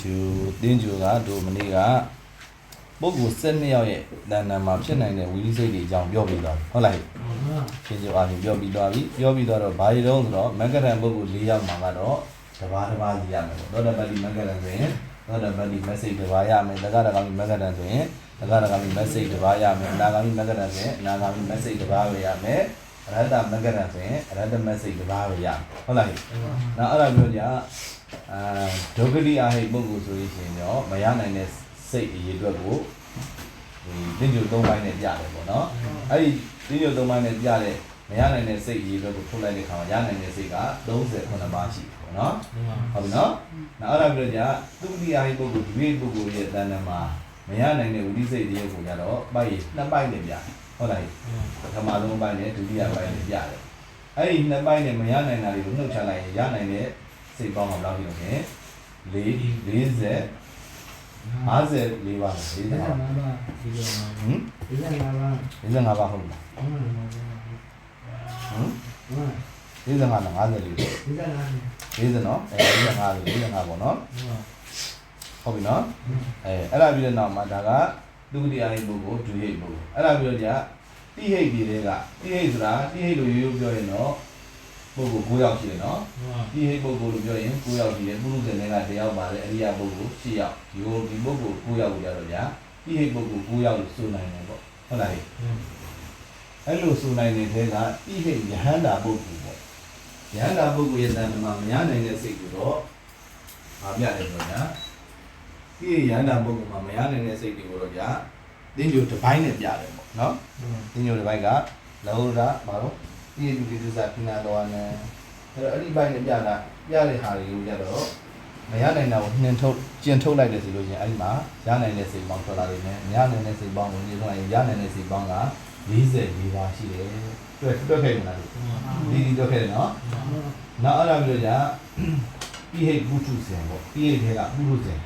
ကျူတင်းကျူကတို့မနေ့ကပုဂ္ဂိုလ်12ယောက်ရဲ့တဏ္ဍာမှာဖြစ်နိုင်တဲ့ဝိရိစိတ်တွေအကြောင်းပြောပြီးသွားပြီဟုတ်လားရှင်းကျူအားဖြင့်ပြောပြီးသွားပြီပြောပြီးသွားတော့ဘာတွေတော့ဆိုတော့မက္ကရံပုဂ္ဂိုလ်၄ယောက်မှာကတော့တဘာတဘာစီရမယ်ပေါ့သောတပတိမက္ကရံဆိုရင်သောတပတိ message တဘာရမယ်တက္ကရာဂမိမက္ကရံဆိုရင်တက္ကရာဂမိ message တဘာရမယ်အနာဂမိမက္ကရံဆိုရင်အနာဂမိ message တဘာပဲရမယ်အရဟတမက္ကရံဆိုရင်အရဟတ message တဘာပဲရမယ်ဟုတ်လားနောက်အဲ့ဒါပြောကြ အာဒုက္ခတိအဟိပုဂ္ဂိုလ်ဆိုရင်ရှင်တော့မရနိုင်တဲ့စိတ်အရေးအတွက်ကိုဒီတင်းကျုပ်၃ပိုင်းနဲ့ပြတယ်ပေါ့နော်အဲ့ဒီတင်းကျုပ်၃ပိုင်းနဲ့ပြတဲ့မရနိုင်တဲ့စိတ်အရေးအတွက်ကိုထုတ်လိုက်တဲ့အခါမှာရနိုင်တဲ့စိတ်က38ပါးရှိတယ်ပေါ့နော်ဟုတ်ပြီနော်နောက်အဲ့ဒါပြောကြဒုက္ခတိအဟိပုဂ္ဂိုလ်ဒီပုဂ္ဂိုလ်ရဲ့တဏ္ဍာမှာမရနိုင်တဲ့ဝိသိစိတ်တရားကိုကြတော့ပိုက်ရနှစ်ပိုင်းနဲ့ပြဟုတ်လားပထမဆုံးပိုင်းနဲ့ဒုတိယပိုင်းနဲ့ပြတယ်အဲ့ဒီနှစ်ပိုင်းနဲ့မရနိုင်တာတွေကိုနှုတ်ချလိုက်ရင်ရနိုင်တဲ့ စိတ်ပေါင်းကဘယ်လောက်ဖြစ်လို့လဲ40 54ပါ45ပါဟမ်45ပါဟုတ်လားဟမ်45နဲ့54 40နော်အဲ45 45ပေါ့နော်ဟုတ်ပြီနော်အဲအဲ့ဒါပြီးတဲ့နောက်မှာဒါကဒုတိယဟိတ်ပုဂ္ဂိုလ်ဒုဟိတ်ပုဂ္ဂိုလ်အဲ့ဒါပြီးတော့じゃတိဟိတ်ဒီတွေကတိဟိတ်ဆိုတာတိဟိတ်လို့ရိုးရိုးပြောရင်တော့ ပုဂ္ဂိုလ်9ယောက်ရှိတယ်နော်ဒီဟိတ်ပုဂ္ဂိုလ်လို့ပြောရင်9ယောက်ရှိတယ်ပုရုဇဉ်တွေကတယောက်ပါတယ်အရိယာပုဂ္ဂိုလ်10ယောက်ဒီကိုဒီပုဂ္ဂိုလ်9ယောက်ကိုကြတော့ဗျာဒီဟိတ်ပုဂ္ဂိုလ်9ယောက်လို့ဆိုနိုင်တယ်ပေါ့ဟုတ်လားဟဲ့အဲ့လိုဆိုနိုင်တဲ့ထဲကဒီဟိတ်ယဟန္တာပုဂ္ဂိုလ်ပေါ့ယဟန္တာပုဂ္ဂိုလ်ရဲ့တဏ္ဍမှာမရနိုင်တဲ့စိတ်ကိုတော့မပြတယ်ပေါ့ဗျာဒီယဟန္တာပုဂ္ဂိုလ်မှာမရနိုင်တဲ့စိတ်တွေကိုတော့ဗျာတင်းညိုတစ်ပိုင်းနဲ့ပြတယ်ပေါ့နော်တင်းညိုတစ်ပိုင်းကလောဟရဘာလို့ ဒီလူဒီသစ္စာခိနာတော်နဲ့အဲ့တော့အဲ့ဒီဘိုင်းနဲ့ပြတာပြတဲ့ဟာတွေကိုကြတော့မရနိုင်တာကိုနှင်ထုတ်ကျင်ထုတ်လိုက်တယ်ဆိုလို့ချင်းအဲ့ဒီမှာရနိုင်တဲ့စိတ်ပေါင်းထွက်လာနေတယ်မရနိုင်တဲ့စိတ်ပေါင်းကိုညှိထုတ်လိုက်ရင်ရနိုင်တဲ့စိတ်ပေါင်းက44ပါရှိတယ်တွေ့တွေ့ခဲ့မလားဒီဒီတွေ့ခဲ့တယ်နော်နောက်အဲ့ဒါမျိုးじゃ pH ဘုထုဇင်ပေါ့ pH ထဲကဘုထုဇင်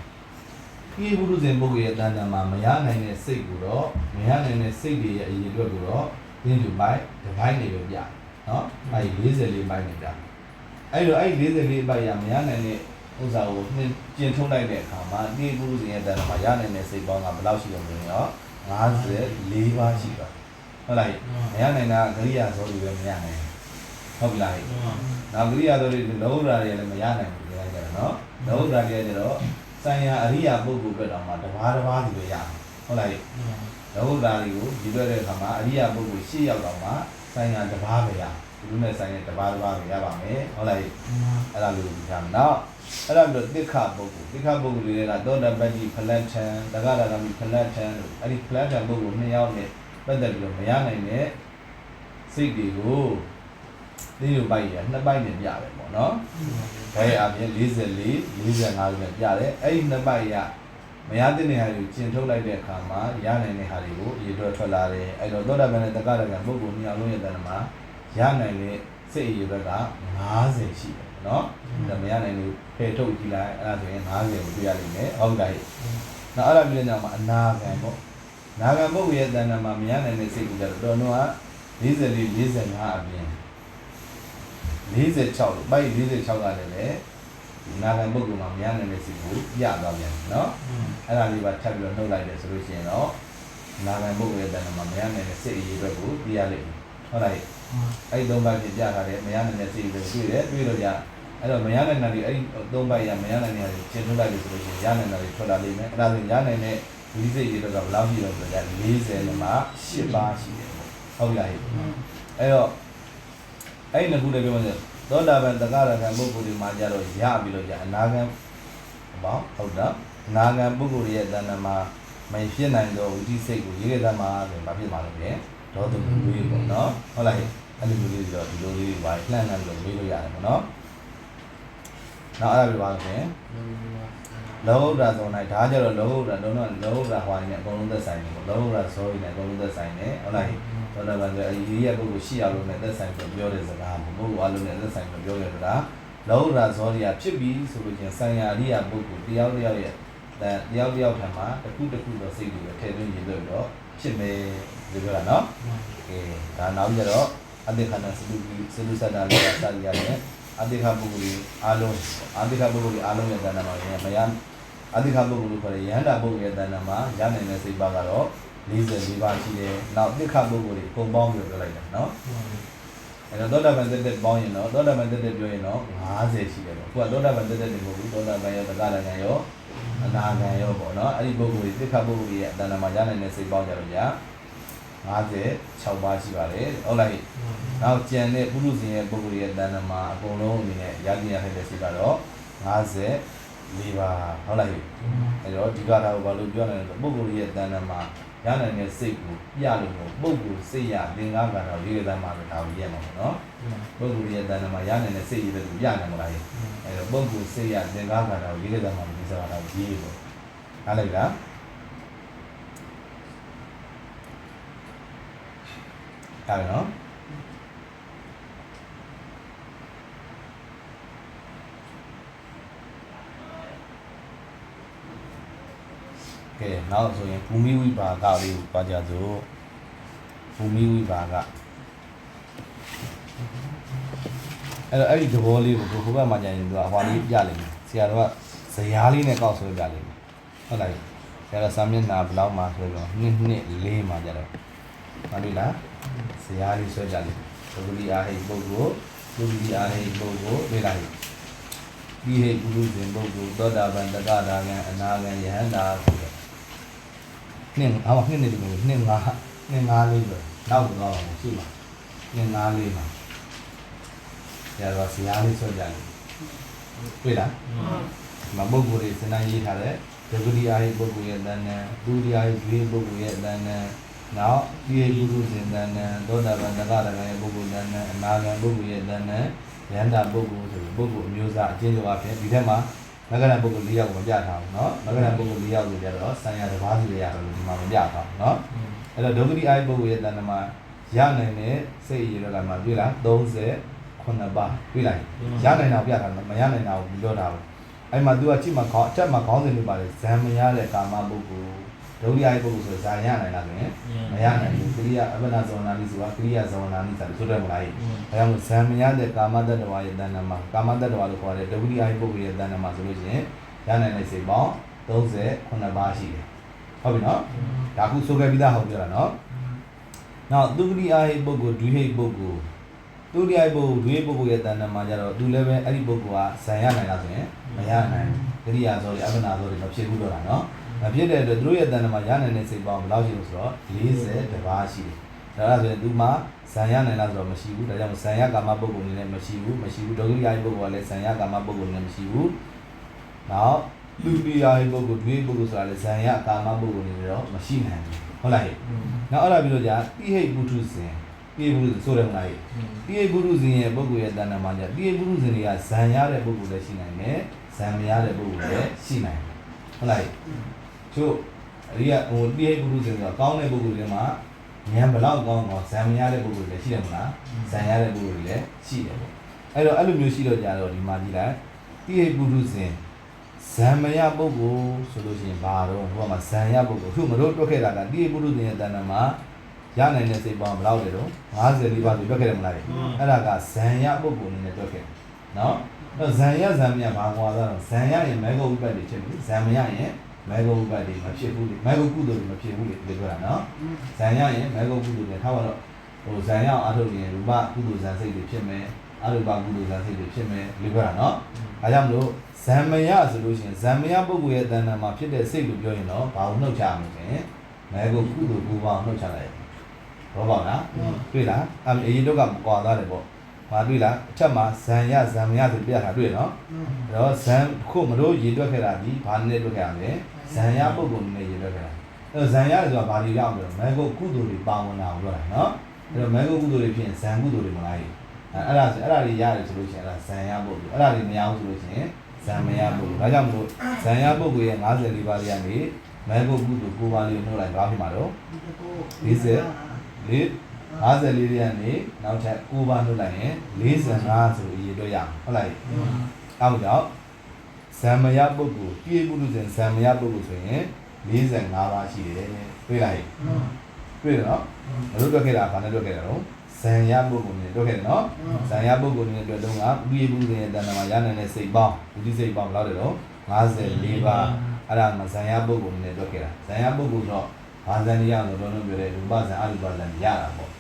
pH ဘုထုဇင်ပုဂ္ဂိုလ်ရဲ့တန်တန်မှာမရနိုင်တဲ့စိတ်ကိုတော့မရနိုင်တဲ့စိတ်တွေရဲ့အရေးအတွက်ကိုတော့သင်္ကြန်ပိုင်းတစ်ပိုင်းနေပဲပြ နော်အဲ့ဒီ44ပိုင်းနေပြအဲ့တော့အဲ့ဒီ44ဘိုက်ရမရနိုင်တဲ့ဥစ္စာကိုနှင်းကျင်ထုတ်လိုက်တဲ့အခါမှာဒီပုရုဇဉ်ရဲ့တဏ္ဍာမှာရနိုင်တဲ့စိတ်ပေါင်းကဘယ်လောက်ရှိလို့လဲရော54ပါးရှိပါဟုတ်လားမရနိုင်တာဂရိယာသောတွေပဲမရနိုင်ဟုတ်ပြီလားနောက်ဂရိယာသောတွေလောဟုရာတွေလည်းမရနိုင်ဘူးပြောကြတယ်နော်လောဟုရာတွေကျတော့ဆိုင်ရာအရိယာပုဂ္ဂိုလ်အတွက်တော့မှတစ်ပါးတစ်ပါးစီပဲရဟုတ်လားလောဟုရာတွေကိုဒီတွေ့တဲ့အခါမှာအရိယာပုဂ္ဂိုလ်၈ယောက်တော့မှ ဆိုင်ရာတစ်ပါးပဲရဒီလိုနဲ့ဆိုင်ရာတစ်ပါးတစ်ပါးပဲရပါမယ်ဟုတ်လားအဲ့ဒါလေးကိုဒီထားမယ်နော်အဲ့ဒါမျိုးတိခပုဂ္ဂိုလ်တိခပုဂ္ဂိုလ်တွေကသောတပတ္တိဖလတ်ထံတဂရဂမိဖလတ်ထံလို့အဲ့ဒီဖလတ်ထံပုဂ္ဂိုလ်နှစ်ယောက်နဲ့ပတ်သက်ပြီးတော့မရနိုင်တဲ့စိတ်တွေကိုဒီလိုပိုက်ရနှစ်ပိုက်နဲ့ပြတယ်ပေါ့နော်ဘယ်အပြင်44 45နဲ့ပြတယ်အဲ့ဒီနှစ်ပိုက်ရ မရတဲ့နေရာတွေကိုကျင်ထုတ်လိုက်တဲ့အခါမှာရနိုင်တဲ့ဟာတွေကိုအရေးတော်ထွက်လာတယ်အဲ့တော့သောတပန်နဲ့တဂရဂံပုဂ္ဂိုလ်နှစ်ယောက်လုံးရဲ့တဏ္ဍမှာရနိုင်တဲ့စိတ်အရေးဘက်က50ရှိတယ်နော်ဒါမရနိုင်လို့ဖယ်ထုတ်ကြည့်လိုက်အဲ့ဒါဆိုရင်50ကိုတွေ့ရလိမ့်မယ်ဟုတ်ကဲ့နောက်အဲ့ဒါပြီးတဲ့ညမှာအနာဂံပေါ့နာဂံပုဂ္ဂိုလ်ရဲ့တဏ္ဍာမှာမရနိုင်တဲ့စိတ်ကိုကြတော့တော်တော်က44 45အပြင်46လို့ပိုက်46ကလည်းလေ နာဂံပုဂ္ဂိုလ်မှာမရနိုင်တဲ့စိတ်ကိုပြသွားပြန်တယ်နော်အဲ့ဒါလေးပါထပ်ပြီးတော့နှုတ်လိုက်တယ်ဆိုလို့ရှိရင်တော့နာဂံပုဂ္ဂိုလ်ရဲ့တဏ္ဍာမှာမရနိုင်တဲ့စိတ်အရေးအတွက်ကိုပြရလိမ့်မယ်ဟုတ်လားအဲ့ဒီသုံးပါးပြင်ပြထားတယ်မရနိုင်တဲ့စိတ်တွေတွေ့တယ်တွေ့လို့ကြအဲ့တော့မရနိုင်တာတွေအဲ့ဒီသုံးပါးရမရနိုင်တဲ့တွေရှင်းထုတ်လိုက်လို့ဆိုလို့ရှိရင်ရနိုင်တာတွေထွက်လာလိမ့်မယ်အဲ့ဒါဆိုရနိုင်တဲ့ဒီစိတ်တွေတော့ဘယ်လောက်ရှိတော့ဆိုကြ40နဲ့မှ8ပါးရှိတယ်ပေါ့ဟုတ်လားဟဲ့အဲ့တော့အဲ့ဒီနှစ်ခုလည်းပြောမယ် သောတာပန်တက္ကရာကံပုဂ္ဂိုလ်ဒီမှာကြတော့ရပြီးလို့ကြအနာဂံဘောဟုတ်တော့အနာဂံပုဂ္ဂိုလ်ရဲ့တဏ္ဍာမှာမဖြစ်နိုင်တော့ဝိသိစိတ်ကိုရေးကြတဲ့မှာဆိုရင်မဖြစ်ပါလို့လေဒေါသမှုလေးပေါ့နော်ဟုတ်လားဟဲ့အဲ့ဒီလိုလေးဆိုတော့ဒီလိုလေးတွေပါလှမ်းလှမ်းပြီးတော့မေးလို့ရတယ်ပေါ့နော်။နောက်အဲ့ဒါပြပါလို့ဆိုရင် လောဟုဒ္ဒရာဆိုနိုင်ဒါကြတော့လောဟုဒ္ဒရာလုံးတော့လောဟုဒ္ဒရာဟွာနေအကုန်လုံးသက်ဆိုင်တယ်ပေါ့လောဟုဒ္ဒရာဆိုရင်လည်းအကုန်လုံးသက်ဆိုင်တယ်ဟုတ်လား။သောတာပန်ဆိုအရေးရပုဂ္ဂိုလ်ရှိရလို့နဲ့သက်ဆိုင်ပြီးပြောတဲ့စကားပေါ့ပုဂ္ဂိုလ်အလုံးနဲ့သက်ဆိုင်ပြီးပြောရတာလောဟုဒ္ဒရာဇောရီယာဖြစ်ပြီးဆိုလို့ချင်းဆိုင်ရာအရိယာပုဂ္ဂိုလ်တယောက်တယောက်ရဲ့တယောက်တယောက်ထံမှာတစ်ခုတစ်ခုတော့စိတ်တွေထည့်သွင်းရလို့တော့ဖြစ်မယ်ဒီလိုပြောတာနော်။ကဲဒါနောက်ကြတော့အတေခဏစလူစလူစတာလေးကစာရရတယ်အတေခပုဂ္ဂိုလ်အားလုံးအတေခပုဂ္ဂိုလ်အားလုံးရဲ့တဏ္ဍာမှာမရ အတိခပုဂ္ဂိုလ်လို့ခေါ်တဲ့ယန္တာပုဂ္ဂိုလ်ရဲ့တဏ္ဍာမှာရနိုင်တဲ့စိတ်ပါကတော့44ပါးရှိတယ်နောက်တိခပုဂ္ဂိုလ်တွေပုံပေါင်းပြီးပြောလိုက်တယ်နော်အဲ့တော့သောတာပန်တက်တက်ပေါင်းရင်တော့သောတာပန်တက်တက်ပြောရင်တော့50ရှိတယ်ပေါ့ခုကသောတာပန်တက်တက်တွေမဟုတ်ဘူးသောတာပန်ရောသက္ကလကံရောအနာကံရောပေါ့နော်အဲ့ဒီပုဂ္ဂိုလ်တွေတိခပုဂ္ဂိုလ်ရဲ့တဏ္ဍာမှာရနိုင်တဲ့စိတ်ပေါင်းကြတော့ညာ56ပါးရှိပါတယ်ဟုတ်လားနောက်ကျန်တဲ့ပုရုဇဉ်ရဲ့ပုဂ္ဂိုလ်ရဲ့တဏ္ဍမှာအကုန်လုံးအနေနဲ့ရည်ရထိုက်တဲ့စိတ်ကတော့ 54ပါးဟုတ်လားဟဲ့အဲတော့ဒီကတာကိုဘာလို့ပြောနေလဲဆိုပုဂ္ဂိုလ်ရဲ့တဏ္ဍမှာရနိုင်တဲ့စိတ်ကိုပြလို့မို့ပုဂ္ဂိုလ်စိတ်ရသင်္ကားကံတော့ဒီကတမှာပဲဒါကိုရမှာပေါ့နော်ပုဂ္ဂိုလ်ရဲ့တဏ္ဍမှာရနိုင်တဲ့စိတ်ရည်ပဲကိုပြနိုင်မလားဟဲ့အဲတော့ပုဂ္ဂိုလ်စိတ်ရသင်္ကားကံတော့ဒီကတမှာဒီစကားတော့ရေးပေါ့ဟာလိုက်လားဟာနော် ကဲနောက်ဆိုရင်ဘူမိဝိပါကလေးကိုပါကြစို့ဘူမိဝိပါကအဲ့တော့အဲ့ဒီသဘောလေးကိုဘုဘက်မှာကြာရင်သူကဟွာလေးပြလိမ့်မယ်ဆရာတော်ကဇရာလေးနဲ့ကောက်ဆွဲပြလိမ့်မယ်ဟုတ်လားဆရာတော်စာမျက်နှာဘယ်လောက်မှဆိုတော့နှစ်နှစ်လေးမှကြတော့မှန်ပြီလားဇရာလေးဆွဲပြလိမ့်မယ်ဒုတိယဟိပုဂ္ဂိုလ်ဒုတိယဟိပုဂ္ဂိုလ်တွေ့လားဟိဒီဟိပုရုဇဉ်ပုဂ္ဂိုလ်သောတာပန်တက္ကတာကံအနာကံယဟန္တာဆိုတော့ နှစ်အော်နှစ်နေတယ်ကိုနှစ်ငါးနှစ်ငါးလေးပဲနောက်တော့ရှိမှာနှစ်ငါးလေးမှာရတော့ဆရာလေးဆွကြတယ်တွေ့လားမပုဂ္ဂိုလ်တွေစနေရေးထားတဲ့ဒုတိယဟိပုဂ္ဂိုလ်ရဲ့တဏ္ဍဒုတိယဟိဒွေပုဂ္ဂိုလ်ရဲ့တဏ္ဍနောက်ဒီဟိပုရုဇဉ်တဏ္ဍသောတာပန်တက္ကတာကံရဲ့ပုဂ္ဂိုလ်တဏ္ဍအနာကံပုဂ္ဂိုလ်ရဲ့တဏ္ဍယန္တာပုဂ္ဂိုလ်ဆိုပြီးပုဂ္ဂိုလ်အမျိုးအစားအချင်းချင်းအဖြစ်ဒီထက်မှာ မဂ္ဂရပုဂ္ဂိုလ်၄ယောက်ကိုမပြထားဘူးเนาะမဂ္ဂရပုဂ္ဂိုလ်၄ယောက်ကိုကြတော့ဆံရတစ်ပါးစီရရတယ်လို့ဒီမှာမပြထားဘူးเนาะအဲ့တော့ဒုက္ခတိအိုင်ပုဂ္ဂိုလ်ရဲ့တဏ္ဍမှာရနိုင်တဲ့စိတ်ရည်ရကမှာတွေ့လား39ပါးတွေ့လားရနိုင်တာပြထားတယ်မရနိုင်တာကိုမပြောတာဘူးအဲ့မှာ तू ကကြည့်မှာခေါင်းအချက်မှာခေါင်းစဉ်တွေပါတယ်ဇံမရတဲ့ကာမပုဂ္ဂိုလ် ဒုက္ခတိအိုင်ပုဂ္ဂိုလ်ဆိုဇာရနိုင်လားဆိုရင်မရနိုင်ဘူးကရိယာအပ္ပနာဇောနာလိဆိုတာကရိယာဇောနာလိဆိုတာဆိုတယ်မလားအဲဒါမို့ဇံမရတဲ့ကာမတ္တဝါရဲ့တဏ္ဍမှာကာမတ္တဝါလို့ခေါ်တဲ့ဒုတိယအိပုဂ္ဂိုလ်ရဲ့တဏ္ဍမှာဆိုလို့ရှိရင်ရနိုင်တဲ့စိတ်ပေါင်း39ပါးရှိတယ်ဟုတ်ပြီနော်ဒါခုဆိုခဲ့ပြီးသားဟောပြောတာနော်နောက်ဒုတိယအိပုဂ္ဂိုလ်ဒွိဟိပုဂ္ဂိုလ်ဒုတိယအိပုဂ္ဂိုလ်ဒွိဟိပုဂ္ဂိုလ်ရဲ့တဏ္ဍမှာကျတော့သူလည်းပဲအဲ့ဒီပုဂ္ဂိုလ်ကဇံရနိုင်လားဆိုရင်မရနိုင်ဘူးကရိယာဆိုရအပ္ပနာဆိုရမဖြစ်ဘူးတော့တာနော်မ ဖြစ်တဲ့အတွက်သူတို့ရဲ့တန်တမှာရနိုင်တဲ့စိတ်ပေါင်းဘယ်လောက်ရှိလို့ဆိုတော့40တပါးရှိတယ်ဒါလားဆိုရင်သူမှဇံရနိုင်လားဆိုတော့မရှိဘူးဒါကြောင့်ဇံရကာမပုဂ္ဂိုလ်နေနဲ့မရှိဘူးမရှိဘူးဒုက္ခရာယပုဂ္ဂိုလ်ကလည်းဇံရကာမပုဂ္ဂိုလ်နေနဲ့မရှိဘူးနောက်လူတိယာယပုဂ္ဂိုလ်ဒွေပုဂ္ဂိုလ်ဆိုတာလည်းဇံရကာမပုဂ္ဂိုလ်နေနဲ့တော့မရှိနိုင်ဘူးဟုတ်လားဟဲ့နောက်အဲ့ဒါပြီးတော့ကြာတိဟိပုထုဇဉ်တိဟိပုထုဇဉ်ဆိုတယ်မလားဟဲ့တိဟိပုထုဇဉ်ရဲ့ပုဂ္ဂိုလ်ရဲ့တဏ္ဍာမှာကြာတိဟိပုထုဇဉ်တွေကဇံရတဲ့ပုဂ္ဂိုလ်လည်းရှိနိုင်တယ်ဇံမရတဲ့ပုဂ္ဂိုလ်လည်းရှိနိုင်တယ်ဟုတ်လားဟဲ့ ချို့အရိယဟိုတိဟိတ်ပုထုဇဉ်ဆိုတာကောင်းတဲ့ပုဂ္ဂိုလ်တွေမှာဉာဏ်ဘလောက်ကောင်းကောင်းဇံမရတဲ့ပုဂ္ဂိုလ်တွေလည်းရှိတယ်မလားဇံရတဲ့ပုဂ္ဂိုလ်တွေလည်းရှိတယ်ပေါ့အဲ့တော့အဲ့လိုမျိုးရှိတော့ကြတော့ဒီမှာကြည့်လိုက်တိဟိတ်ပုထုဇဉ်ဇံမရပုဂ္ဂိုလ်ဆိုလို့ရှိရင်ဘာတော့ဟိုမှာဇံရပုဂ္ဂိုလ်ခုမတို့တွက်ခဲ့တာကတိဟိတ်ပုထုဇဉ်ရဲ့တဏ္ဍာမှာရနိုင်တဲ့စိတ်ပေါင်းဘယ်လောက်လဲတော့54ပါးဆိုတွက်ခဲ့တယ်မလားအဲ့ဒါကဇံရပုဂ္ဂိုလ်အနေနဲ့တွက်ခဲ့နော်အဲ့ဇံရဇံမရဘာကွာသားတော့ဇံရရင်မေဃဥပ္ပတ်တွေဖြစ်ပြီဇံမရရင် မေဃဥပ္ပတ်တွေမဖြစ်ဘူးလေမေဃကုသိုလ်တွေမဖြစ်ဘူးလေဒီပြောတာနော်ဇံရရင်မေဃကုသိုလ်တွေထားပါတော့ဟိုဇံရအောင်အားထုတ်ရင်ရူပကုသိုလ်ဇံစိတ်တွေဖြစ်မယ်အရူပကုသိုလ်ဇံစိတ်တွေဖြစ်မယ်ဒီပြောတာနော်ဒါကြောင့်မလို့ဇံမရဆိုလို့ရှိရင်ဇံမရပုဂ္ဂိုလ်ရဲ့တဏ္ဍာမှာဖြစ်တဲ့စိတ်လို့ပြောရင်တော့ဘာလို့နှုတ်ချရမလဲဆိုရင်မေဃကုသိုလ်ဘူပါနှုတ်ချလိုက်ဘောပါလားတွေ့လားအမေအရင်တော့ကကွာသားတယ်ပေါ့ဘာတွေ့လားအထက်မှာဇံရဇံမရဆိုပြတာတွေ့နော်အဲ့တော့ဇံခုမတို့ရေတွက်ခဲ့တာဒီဘာနဲ့တွက်ခဲ့ရမလဲ ဇံရပုဂ္ဂိုလ်နဲ့ရေတွက်ခဲ့တာအဲ့တော့ဇံရဆိုတာဘာတွေရောက်မလဲမေဂုကုသိုလ်တွေပါဝင်တာကိုပြောတာနော်အဲ့တော့မေဂုကုသိုလ်တွေဖြစ်ရင်ဇံကုသိုလ်တွေမလားအဲ့အဲ့ဒါဆိုအဲ့ဒါတွေရတယ်ဆိုလို့ရှိရင်အဲ့ဒါဇံရပုဂ္ဂိုလ်အဲ့ဒါတွေမရဘူးဆိုလို့ရှိရင်ဇံမရပုဂ္ဂိုလ်ဒါကြောင့်မလို့ဇံရပုဂ္ဂိုလ်ရဲ့54ပါးတွေကနေမေဂုကုသိုလ်9ပါးလေးကိုနှုတ်လိုက်ဘာဖြစ်မှာတော့54 54တွေကနေနောက်ထပ်9ပါးနှုတ်လိုက်ရင်45ဆိုရေတွက်ရအောင်ဟုတ်လားအဲဒါကြောင့် ဇံမယပုဂ္ဂိုလ်ပြည့်ပုရုဇဉ်ဇံမယပုဂ္ဂိုလ်ဆိုရင်45ပါးရှိတယ်တွေ့လားတွေ့တယ်နော်မလို့တွက်ခဲ့တာဘာနဲ့တွက်ခဲ့တာတော့ဇံယပုဂ္ဂိုလ်နဲ့တွက်ခဲ့တယ်နော်ဇံယပုဂ္ဂိုလ်နဲ့တွက်တော့ကပြည့်ပုရုဇဉ်ရဲ့တဏ္ဍာမှာရနိုင်တဲ့စိတ်ပေါင်းဒီစိတ်ပေါင်းဘယ်လောက်လဲတော့54ပါးအဲ့ဒါမှဇံရပုဂ္ဂိုလ်နဲ့တွက်ခဲ့တာဇံရပုဂ္ဂိုလ်တော့ဘာဇံရလို့တော့တော့ပြောတယ်ရူပဇံအရူပဇံရတာပေါ့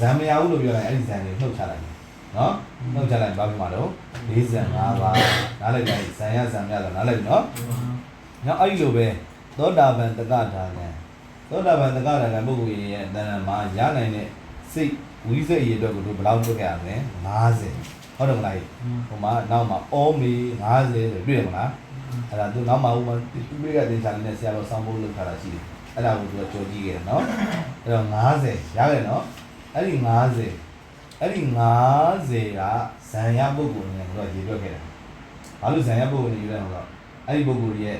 ဇံမရဘူးလို့ပြောလိုက်အဲ့ဒီဇံတွေနှုတ်ချလိုက်တယ် နော်နှုတ်ချလိုက်ဘာဖြစ်မှာတော့45ပါးနားလိုက်ကြဇံရဇံမြတော့နားလိုက်နော်နောက်အဲ့ဒီလိုပဲသောတာပန်တက္ကထာကံသောတာပန်တက္ကထာကံပုဂ္ဂိုလ်ရဲ့အတဏ္ဍမှာရနိုင်တဲ့စိတ်ဝိစိတ်ရည်အတွက်ကိုတို့ဘယ်လောက်တွက်ခဲ့ရမလဲ50ဟုတ်တယ်မလားဟိုမှာနောက်မှာအောမီ50ဆိုတွေ့ရမလားအဲ့ဒါသူနောက်မှဥပမာသူပြည့်ကတင်ချာလေးနဲ့ဆရာတော်ဆောင်းဖို့လုပ်ထားတာရှိတယ်အဲ့ဒါကိုသူကကြော်ကြည့်ခဲ့တယ်နော်အဲ့တော့90ရခဲ့နော်အဲ့ဒီ90 အဲ့ဒီ90ကဇံရပုဂ္ဂိုလ်နဲ့သူကရေတွက်ခဲ့တယ်ဘာလို့ဇံရပုဂ္ဂိုလ်နဲ့ရေတွက်တော့အဲ့ဒီပုဂ္ဂိုလ်ရဲ့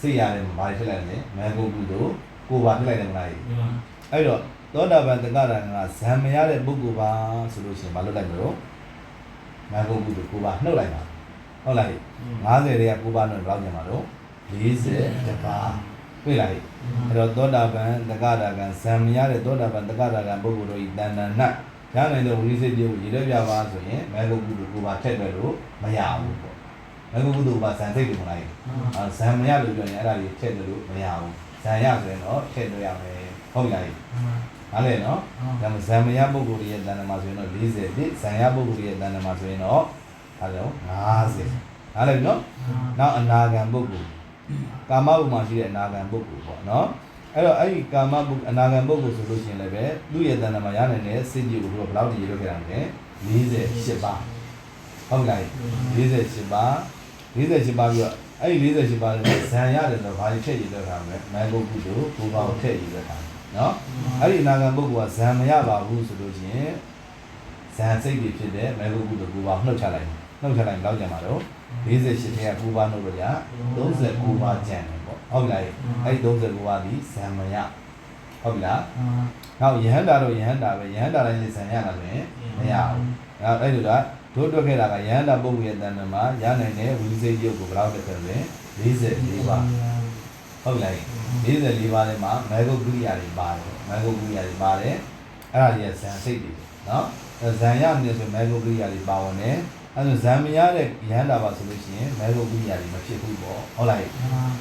စိတ်ရတယ်ဘာဖြစ်လိုက်လဲမေဂုကုသို့ကိုပါဖြစ်လိုက်တယ်မလားအဲ့တော့သောတာပန်တက္ကရာကဇံမရတဲ့ပုဂ္ဂိုလ်ပါဆိုလို့ရှိရင်မလုပ်လိုက်မလို့မေဂုကုသို့ကိုပါနှုတ်လိုက်ပါဟုတ်လား50တွေက9ပါးနဲ့ဘယ်လောက်ကျန်မှာတော့40တပါးတွေ့လားအဲ့တော့သောတာပန်တက္ကရာကံဇံမရတဲ့သောတာပန်တက္ကရာကံပုဂ္ဂိုလ်တို့ဤတဏ္ဍာန ရနိုင်တဲ့ဝိသေပြုရေရွက်ပြပါဆိုရင်မေဂုကုတု9ပါးထည့်တယ်လို့မရဘူးပေါ့မေဂုကုတုပါဇံသိတ်တယ်မလားအဲဇံမရလို့ပြောရင်အဲ့ဒါကြီးထည့်တယ်လို့မရဘူးဇံရဆိုရင်တော့ထည့်လို့ရမယ်ဟုတ်လားနားလဲနော်ဒါမှဇံမရပုဂ္ဂိုလ်ရဲ့တဏ္ဍာမှာဆိုရင်တော့40ပြဇံရပုဂ္ဂိုလ်ရဲ့တဏ္ဍာမှာဆိုရင်တော့ဒါကြောင့်50နားလဲနော်နောက်အနာဂံပုဂ္ဂိုလ်ကာမဘုံမှာရှိတဲ့အနာဂံပုဂ္ဂိုလ်ပေါ့နော် အဲ့တော့အဲ့ဒီကာမဘုအနာဂံပုဂ္ဂိုလ်ဆိုလို့ရှိရင်လည်းပဲသူ့ရဲ့တဏ္ဍာမှာရနိုင်တဲ့စိတ်ကြီးကိုသူကဘယ်လောက်တည်ရလို့ခဲ့တာလဲ48ပါးဟုတ်လား48ပါး48ပါးပြီးတော့အဲ့ဒီ48ပါးလည်းဇံရတယ်ဆိုတော့ဘာတွေထည့်ရလို့ထားမလဲမန်ဂုတ်ကုသိုလ်ကိုပါကိုထည့်ရလို့ထားနော်အဲ့ဒီအနာဂံပုဂ္ဂိုလ်ကဇံမရပါဘူးဆိုလို့ရှိရင်ဇံစိတ်တွေဖြစ်တဲ့မန်ဂုတ်ကုသိုလ်ကိုပါနှုတ်ချလိုက်နှုတ်ချလိုက်လောက်ကြမှာတော့48ထဲက9ပါးနှုတ်လို့ရ39ပါးကျန်တယ်ပေါ့ ဟုတ်ပြီလားအဲ့ဒီ39ပါးဒီဇံမယဟုတ်ပြီလားနောက်ယဟန္တာတော့ယဟန္တာပဲယဟန္တာတိုင်းလေးဇံရတာဆိုရင်မရဘူးအဲ့အဲ့လိုကတို့တွက်ခဲ့တာကယဟန္တာပုဂ္ဂိုလ်ရဲ့တဏ္ဍမှာရနိုင်တဲ့ဝိသေယုတ်ကိုဘယ်လောက်တက်တယ်လဲ44ပါးဟုတ်လား44ပါးထဲမှာမေဂုတ်ကိရိယာတွေပါတယ်မေဂုတ်ကိရိယာတွေပါတယ်အဲ့ဒါကြီးဇံစိတ်တွေနော်ဇံရနေဆိုမေဂုတ်ကိရိယာတွေပါဝင်တယ် အဲ့ဒါဇံမရတဲ့ရဟန္တာပါဆိုလို့ရှိရင်မေဂုတ်ကိရိယာတွေမဖြစ်ဘူးပေါ့ဟုတ်လား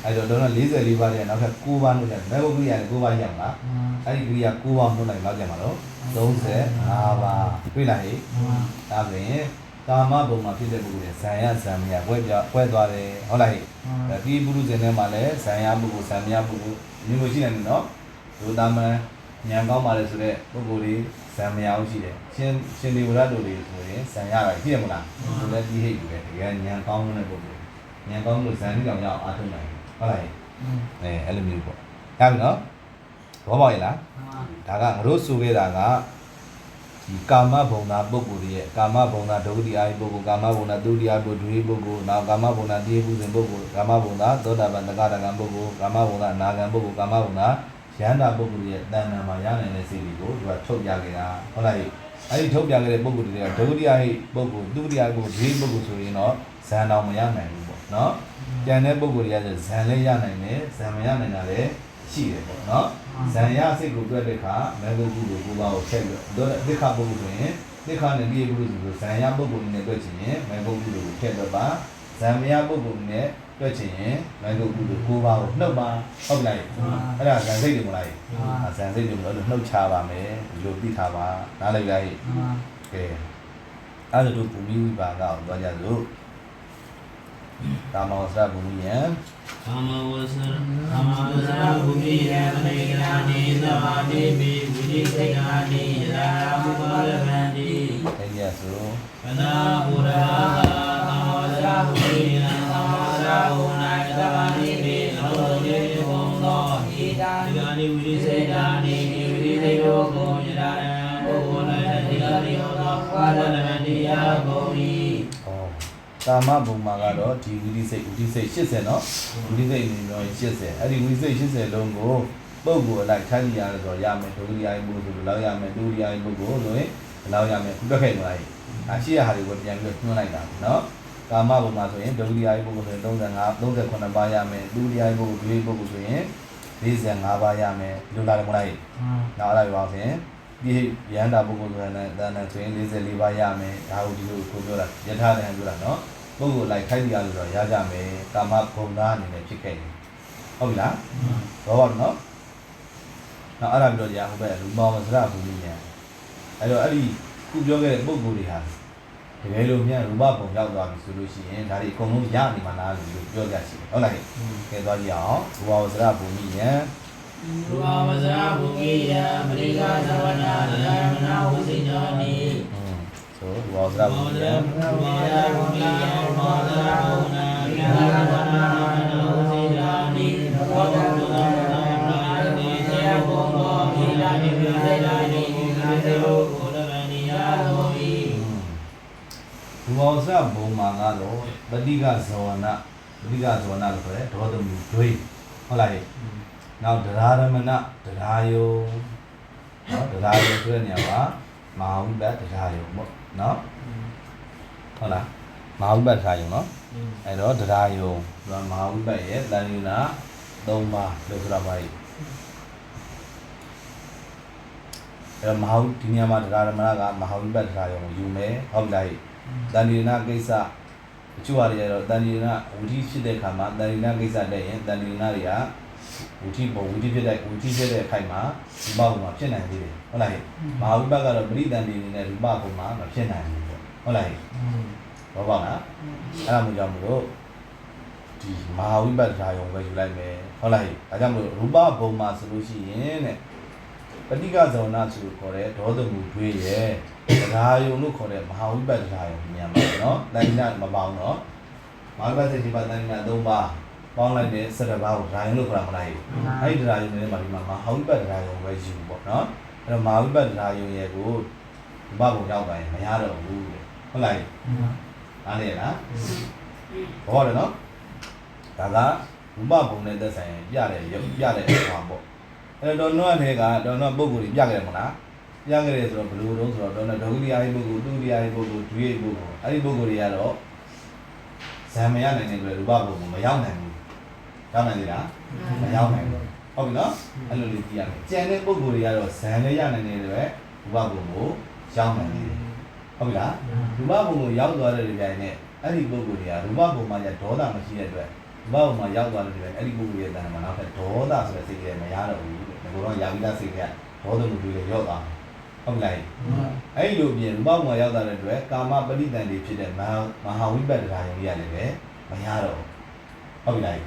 အဲ့တော့တော့44ပါးတဲ့နောက်ထပ်9ပါးနှုတ်တယ်မေဂုတ်ကိရိယာတွေ9ပါးရအောင်လားအဲ့ဒီကိရိယာ9ပါးနှုတ်လိုက်လောက်ကြမှာတော့35ပါးတွေ့လားဟိဒါဆိုရင်ကာမဘုံမှာဖြစ်တဲ့ပုဂ္ဂိုလ်ရဲ့ဇံရဇံမရပွဲပြပွဲသွားတယ်ဟုတ်လားဟိဒီပုရုဇဉ်ထဲမှာလည်းဇံရပုဂ္ဂိုလ်ဇံမရပုဂ္ဂိုလ်မျိုးမျိုးရှိတယ်နော်ဒုတာမန် ဉာဏ်ကောင်းပါလေဆိုတဲ့ပုဂ္ဂိုလ်တွေဇံမရအောင်ရှိတယ်ရှင်ရှင်ဒီဝရတို့တွေဆိုရင်ဇံရတာရှိတယ်မလားသူလည်းဒီဟိတ်ပဲတကယ်ဉာဏ်ကောင်းတဲ့ပုဂ္ဂိုလ်ဉာဏ်ကောင်းလို့ဇံတိတောင်ရအောင်အားထုတ်နိုင်ဟုတ်လားဟဲ့အဲအဲ့လိုမျိုးပေါ့ရပြီနော်ဘောပေါက်ရလားဒါကငါတို့ဆိုခဲ့တာကဒီကာမဘုံနာပုဂ္ဂိုလ်တွေရဲ့ကာမဘုံနာဒုတိယပုဂ္ဂိုလ်ကာမဘုံနာဒုတိယပုဂ္ဂိုလ်ဒုတိယပုဂ္ဂိုလ်နောက်ကာမဘုံနာတိယပုဇဉ်ပုဂ္ဂိုလ်ကာမဘုံနာသောတာပန်တက္ကတာကံပုဂ္ဂိုလ်ကာမဘုံနာအနာဂံပုဂ္ဂိုလ်ကာမဘုံနာ ယန္တာပုဂ္ဂိုလ်ရဲ့တဏ္ဍာမှာရနိုင်တဲ့စိတ်တွေကိုသူကထုတ်ပြခဲ့တာဟုတ်လားအဲ့ဒီထုတ်ပြခဲ့တဲ့ပုဂ္ဂိုလ်တွေကဒုတိယပုဂ္ဂိုလ်ဒုတိယပုဂ္ဂိုလ်ဒုတိယပုဂ္ဂိုလ်ဆိုရင်တော့ဇန်တော်မရနိုင်ဘူးပေါ့နော်ကျန်တဲ့ပုဂ္ဂိုလ်တွေကဇန်လည်းရနိုင်တယ်ဇန်မရနိုင်တာလည်းရှိတယ်ပေါ့နော်ဇန်ရစိတ်ကိုတွက်တဲ့အခါမေဂုကုကိုကိုပါကိုချက်ပြီးတော့ဒိဋ္ဌပုဂ္ဂိုလ်ဆိုရင်ဒိဋ္ဌနဲ့ပြည့်ပုဂ္ဂိုလ်ဆိုဇန်ရပုဂ္ဂိုလ်နဲ့တွက်ချင်ရင်မေဂုကုကိုထည့်တော့ပါဇန်မရပုဂ္ဂိုလ်နဲ့ တွက်ချင်ရင်မေဂုကုကိုကိုပါကိုနှုတ်ပါဟုတ်လားအဲ့ဒါဇန်စိတ်တွေမလားဇန်စိတ်တွေမလို့နှုတ်ချပါမယ်ဒီလိုသိထားပါနားလိုက်လိုက်ကဲအဲ့ဒါတို့ဘူမိဝိပါကကိုသွားကြစို့ကာမောစရဘူမိယံကာမဝဆရကာမဝဆရဘုမိယမနေကလာနိသမာတိပိဝိတိစေကာနိယရာဘုပါရမန္တိအဲ့ဒီရဆိုပနာဘုရာကာမဝဆရဘုမိယ ကာမဝဆရဘုနာယသမာတိပိလောကေဘုံသောဣဒာဒီကာနိဝိတိစေကာနိဝိတိစေယောကိုယရာယံဘုဝနာတိကာနိယောသောပါဒနမန္တိယဘုံဤ ဩကာမဘုံမှာကတော့ဒီဝိသိစိတ်ဝိသိစိတ်80เนาะဝိသိစိတ်နေတော့80အဲ့ဒီဝိသိစိတ်80လုံးကိုပုဂ္ဂိုလ်အလိုက်ထိုင်ရတယ်ဆိုတော့ရမယ်ဒုတိယဘုဆိုလို့လောက်ရမယ်ဒုတိယဘုကိုဆိုရင်လောက်ရမယ်ခုတက်ခဲ့မလားအရှိရဟာတွေကိုပြန်ပြီးညွှန်းလိုက်တာเนาะ ကာမဘုံမှာဆိုရင်ဒုတိယဘုဆိုရင်35 38ပါးရမယ်ဒုတိယဘုဒုတိယဘုဆိုရင်45ပါးရမယ်ဒီလိုလာတယ်မလားနောက်အဲ့ဒါပြောရင်ဒီရဟန္တာပုဂ္ဂိုလ်ဆိုရင်တန်တန်ဆိုရင်44ပါးရမယ်ဒါကိုဒီလိုကိုပြောတာယထာတန်ပြောတာနော်ပုဂ္ဂိုလ်လိုက်ခိုင်းကြလို့တော့ရကြမယ်ကာမဂုဏသားအနေနဲ့ဖြစ်ခဲ့တယ်ဟုတ်ပြီလားဘောပါနော်နောက်အဲ့ဒါပြီးတော့ကြာဟိုဘက်လူမောင်စရဘူမိညာအဲ့တော့အဲ့ဒီခုပြောခဲ့တဲ့ပုဂ္ဂိုလ်တွေဟာ တကယ်လို့မြန်ရူပပုံရောက်သွားပြီဆိုလို့ရှိရင်ဒါတွေအကုန်လုံးရနေမှာလားလို့ပြောကြရှိတယ်ဟုတ်လားကဲသွားကြည့်အောင်ဘူဝစရဘူမိညာရူပဝဇရာဘုကိယပရိကသဝနာဓမ္မနာဝစိညာနိอืมဆိုဘူဝစရဘူဘောမိဓညာဘုရားဘုရားဘောဓရာဘုနာပရိကသဝနာဝစိ ဘူဝစရဘုံမှာကတော့ပဋိကဇဝနာပဋိကဇဝနာလို့ခေါ်တယ်ဒေါသမူတွေးဟုတ်လားနောက်တရားရမဏတရားယုံနော်တရားယုံဆိုတဲ့နေရာမှာမဟာဝိပဿတရားယုံပေါ့နော်ဟုတ်လားမဟာဝိပဿတရားယုံနော်အဲ့တော့တရားယုံဒါမဟာဝိပဿရဲ့တန်ယူနာ၃ပါးလို့ဆိုတာပါ යි အဲ့တော့မဟာဝိဒီနေရာမှာတရားရမဏကမဟာဝိပဿတရားယုံကိုယူမယ်ဟုတ်လား တန်ယူနာကိစ္စအချို့ဟာတွေကျတော့တန်ယူနာဝိဓိဖြစ်တဲ့ခါမှာတန်ယူနာကိစ္စတဲ့ရင်တန်ယူနာတွေကဝိဓိပုံဝိဓိဖြစ်တဲ့ဝိဓိဖြစ်တဲ့အခိုက်မှာဒီဘပုံမှာဖြစ်နိုင်သေးတယ်ဟုတ်လားမဟာဝိပဿကတော့ပရိတန်ဒီအနေနဲ့ဒီဘပုံမှာမဖြစ်နိုင်ဘူးပေါ့ဟုတ်လားဘောပါလားအဲ့ဒါမျိုးကြောင့်မလို့ဒီမဟာဝိပဿနာယုံပဲယူလိုက်မယ်ဟုတ်လားဒါကြောင့်မလို့ရူပဘုံမှာဆိုလို့ရှိရင်တဲ့ ပဋိကဇောနာဆိုခေါ်တဲ့ဒေါသမူတွေးရဲ့တရားယုံလို့ခေါ်တဲ့မဟာဝိပဿနာယုံညံပါနော်တဏှာမပေါင်းတော့မဟာဝိပဿနာဒီပါတဏှာ၃ပါးပေါင်းလိုက်တဲ့၁၇ပါးကိုဓာယုံလို့ခေါ်တာမလားအဲ့ဒီဓာယုံနဲ့မှာဒီမှာမဟာဝိပဿနာယုံပဲယူပေါ့နော်အဲ့တော့မဟာဝိပဿနာယုံရဲ့ကိုဒီဘဘုံရောက်တိုင်းမရတော့ဘူးတဲ့ဟုတ်လားအားလေလားဘောတယ်နော်ဒါကဘုမဘုံနဲ့သက်ဆိုင်ပြတဲ့ရုပ်ပြတဲ့အခါပေါ့ အဲ့တော့တော့တဲ့ကတော့တော့ပုံကိုယ်ကြီးပြခဲ့တယ်မလားပြခဲ့တယ်ဆိုတော့ဘယ်လိုတုံးဆိုတော့တော့ဒုတိယအိပုဂ္ဂိုလ်ဒုတိယအိပုဂ္ဂိုလ်ဒွေပုဂ္ဂိုလ်အဲ့ဒီပုဂ္ဂိုလ်တွေကတော့ဇံမရနိုင်တဲ့အတွက်ရူပဘုံကိုမရောက်နိုင်ဘူးရောက်နိုင်သေးလားမရောက်နိုင်ဘူးဟုတ်ပြီနော်အဲ့လိုလေးကြည့်ရမယ်ကြံတဲ့ပုဂ္ဂိုလ်တွေကတော့ဇံလည်းရနိုင်တဲ့အတွက်ရူပဘုံကိုရောက်နိုင်သေးတယ်ဟုတ်ပြီလားရူပဘုံကိုရောက်သွားတဲ့ကြိုင်နဲ့အဲ့ဒီပုဂ္ဂိုလ်တွေကရူပဘုံမှာရဒေါသမရှိတဲ့အတွက် ရူပဘုံမှာရောက်သွားတဲ့ကြိုင်အဲ့ဒီပုဂ္ဂိုလ်ရဲ့တဏ္ဍာမှာနောက်ထပ်ဒေါသဆိုတဲ့စိတ်ကလေးမရတော့ဘူးတဲ့ငါတို့ကယာဝိဒစိတ်ကဒေါသမှုတွေလည်းရော့သွားဟုတ်လားအဲ့ဒီလိုပြင်ရူပဘုံမှာရောက်သွားတဲ့အတွက်ကာမပဋိသင်္တွေဖြစ်တဲ့မဟာမဟာဝိပဿနာယုံကြီးရတယ်ပဲမရတော့ဘူးဟုတ်ပြီလား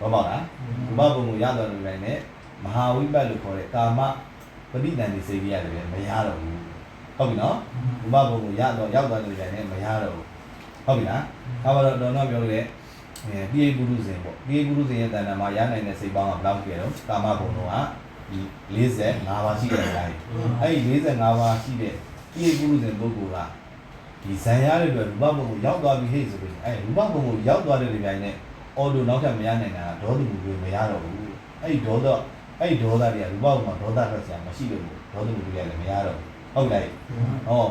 ဘောပေါက်လားရူပဘုံကိုရသွားတဲ့ကြိုင်နဲ့မဟာဝိပဿလို့ခေါ်တဲ့ကာမပဋိသင်္တွေစိတ်ကြီးရတယ်ပဲမရတော့ဘူးဟုတ်ပြီနော်ဘုမဘုံကိုရတော့ရောက်သွားလို့ရတယ်မရတော့ဘူးဟုတ်ပြီလားဒါပါတော့တော်တော်ပြောတဲ့ အဲပိယပုရုဇဉ်ပေါ့ပိယပုရုဇဉ်ရဲ့တဏ္ဍာမှာရနိုင်တဲ့စိတ်ပေါင်းကဘယ်လောက်ကျတော့ကာမဘုံတော့ကဒီ45ပါးရှိတယ်ဗျာအဲ့ဒီ45ပါးရှိတဲ့ပိယပုရုဇဉ်ပုဂ္ဂိုလ်ကဒီဇံရတဲ့အတွက်ရူပဘုံကိုရောက်သွားပြီဟဲ့ဆိုပြီးအဲရူပဘုံကိုရောက်သွားတဲ့နေရာနဲ့အော်လိုနောက်ထပ်မရနိုင်တာဒေါသမှုတွေမရတော့ဘူးအဲ့ဒီဒေါသအဲ့ဒီဒေါသတွေကရူပဘုံမှာဒေါသထွက်စရာမရှိလို့ဒေါသမှုတွေလည်းမရတော့ဘူးဟုတ်လားဟော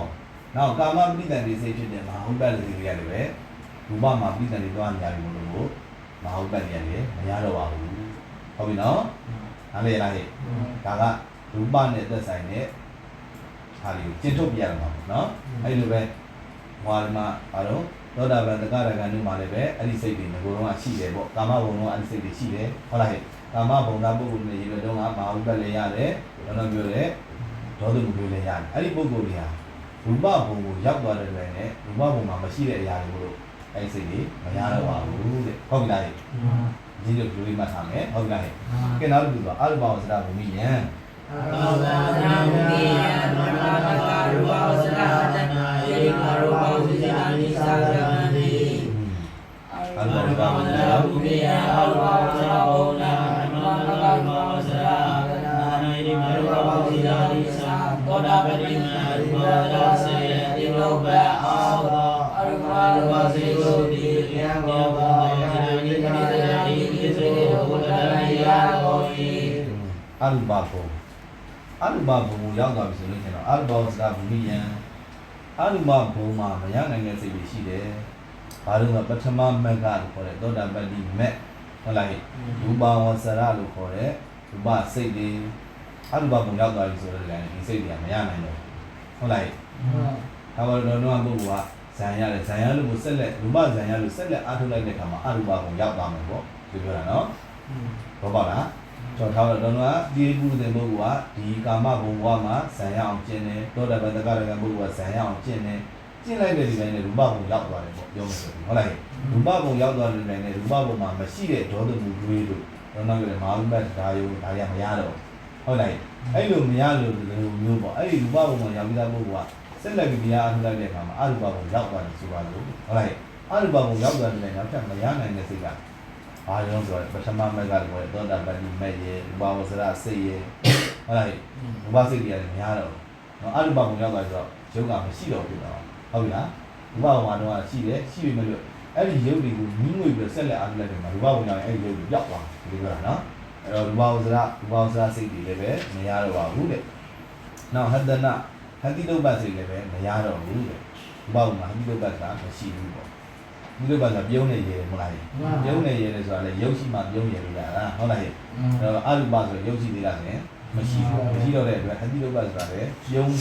နောက်ကာမပိဋကံတွေစိတ်ဖြစ်တဲ့မဟာဥပ္ပတ္တိတွေရတယ်ပဲ ရူပမှာပိဋကံတွေတွားနေရတယ်ဘလို့လို့မဟာဥပ္ပတ္တိရတယ်မရတော့ပါဘူးဟုတ်ပြီနော်နားလည်လားဟဲ့ဒါကရူပနဲ့သက်ဆိုင်တဲ့ဟာလေးကိုကျင့်ထုတ်ပြရမှာပေါ့နော်အဲ့လိုပဲဟွာဒီမှာဘာလို့သောတာပန်တက္ကရာကံတို့မှာလည်းပဲအဲ့ဒီစိတ်တွေငကိုယ်တော့ရှိတယ်ပေါ့ကာမဘုံတော့အဲ့ဒီစိတ်တွေရှိတယ်ဟုတ်လားဟဲ့ကာမဘုံသားပုဂ္ဂိုလ်တွေရေပဲတော့ကမဟာဥပ္ပတ္တိရတယ်ဘယ်လိုပြောလဲဒေါသမှုတွေလည်းရတယ်အဲ့ဒီပုဂ္ဂိုလ်တွေဟာရူပဘုံကိုရောက်သွားတဲ့လည်းနဲ့ရူပဘုံမှာမရှိတဲ့အရာတွေကိုအဲ့ဒီစိတ်တွေမရတော့ပါဘူးတဲ့ဟုတ်ပြီလားဒီလိုလူလေးမှတ်ထားမယ်ဟုတ်ပြီလားကဲနောက်တစ်ခုဆိုအရုပဝစရဘုံမိယံသောတာနာမုနိယမနတကရူပဝဇ္ဇာတနာယေကရူပဝဇ္ဇာနိသာရမန္တိအအရုရူပပဝဝစဇ္ဇရာဘုံဘုမိရိယယံအရူပဝဇ္ဇာဘုံနာမနတက ရူပဝဇ္ဇာကနာနိရိမရူပဝဇ္ဇာနိသာသောတာ ဝဇ္ဇေတုတိယံဘောဘောယံနိပရိသယာနိပိစေဘုဒ္ဓရိယဘောဟိအရုပဘုံအရုပဘုံကိုရောက်သွားပြီဆိုလို့ကျင်တော့အရုပဝစရဘုံမိယံအရုပဘုံမှာမရနိုင်တဲ့စိတ်တွေရှိတယ်ဘာလို့လဲပထမမက်ကလို့ခေါ်တဲ့သောတာပတ္တိမက်ဟုတ်လားရူပဝစရလို့ခေါ်တဲ့ရူပစိတ်တွေအရုပဘုံရောက်သွားပြီဆိုတော့လည်းဒီစိတ်တွေကမရနိုင်တော့ဘူးဟုတ်လားဒါပါတော့တော့ပုဂ္ဂိုလ်က ဇဇံရတယ်ဇံရလို့ကိုဆက်လက်ရူပဇံရလို့ဆက်လက်အားထုတ်လိုက်တဲ့အခါမှာအရူပဘုံရောက်သွားမယ်ပေါ့ဒီပြောတာနော်ဘောပါလားကျွန်တော်ထားတော့တော့ဒီပုရိသေပုဂ္ဂိုလ်ကဒီကာမဘုံဘဝမှာဇံရအောင်ကျင့်တယ်တောတပတ္တကရကပုဂ္ဂိုလ်ကဇံရအောင်ကျင့်တယ်ကျင့်လိုက်တဲ့ဒီပိုင်းနဲ့ရူပဘုံရောက်သွားတယ်ပေါ့ပြောမယ်ဆိုရင်ဟုတ်လားရူပဘုံရောက်သွားတဲ့ဒီပိုင်းနဲ့ရူပဘုံမှာမရှိတဲ့ဒေါသမှုတွေးလို့တော့နောက်ကြတယ်မာဝိမတ်ဒါယုံဒါရမရတော့ဟုတ်လားအဲ့လိုမရလို့ဒီလိုမျိုးပေါ့အဲ့ဒီရူပဘုံမှာရောက်ပြီးသားပုဂ္ဂိုလ်က ဆက်လက်ပြီးတရားအထုလိုက်တဲ့အခါမှာအရူပဘုံရောက်သွားတယ်ဆိုပါလို့ဟုတ်လားအရူပဘုံရောက်သွားတယ်နောက်ထပ်မရနိုင်တဲ့စိတ်ကဘာလို့ဆိုတော့ပထမမက်ကလည်းသောတာပတ္တိမဲ့ရေဥပဝဆရာစိတ်ရေဟုတ်လားဥပစိတ်ကြီးလည်းမရတော့ဘူးနော်အရူပဘုံရောက်သွားဆိုတော့ယုတ်ကမရှိတော့ဘူးတော့ဟုတ်ပြီလားဥပဘုံမှာတော့ရှိတယ်ရှိပြီမလို့အဲ့ဒီယုတ်တွေကိုမြင်းငွေပြီးဆက်လက်အားထုတ်လိုက်တယ်မှာဥပဘုံရောက်ရင်အဲ့ဒီယုတ်တွေပျောက်သွားတယ်ဒီလိုပြောတာနော်အဲ့တော့ဥပဝဆရာဥပဝဆရာစိတ်တွေလည်းပဲမရတော့ပါဘူးတဲ့နောက်ဟတ္တနာ ဟန်တိတုပ္ပတ်စိတ်လည်းပဲမရတော့ဘူးတဲ့။ဘောက်မှာဟန်တိတုပ္ပတ်ကမရှိဘူးပေါ့။ဟန်တိတုပ္ပတ်ကပြုံးနေရေမလား။ပြုံးနေရေလေဆိုတာလေရုပ်ရှိမှပြုံးရေလို့ရတာဟုတ်လား။အဲတော့အရူပဆိုရုပ်ရှိသေးလားဆိုရင်မရှိဘူး။မရှိတော့တဲ့အတွက်ဟန်တိတုပ္ပတ်ဆိုတာလေပြုံး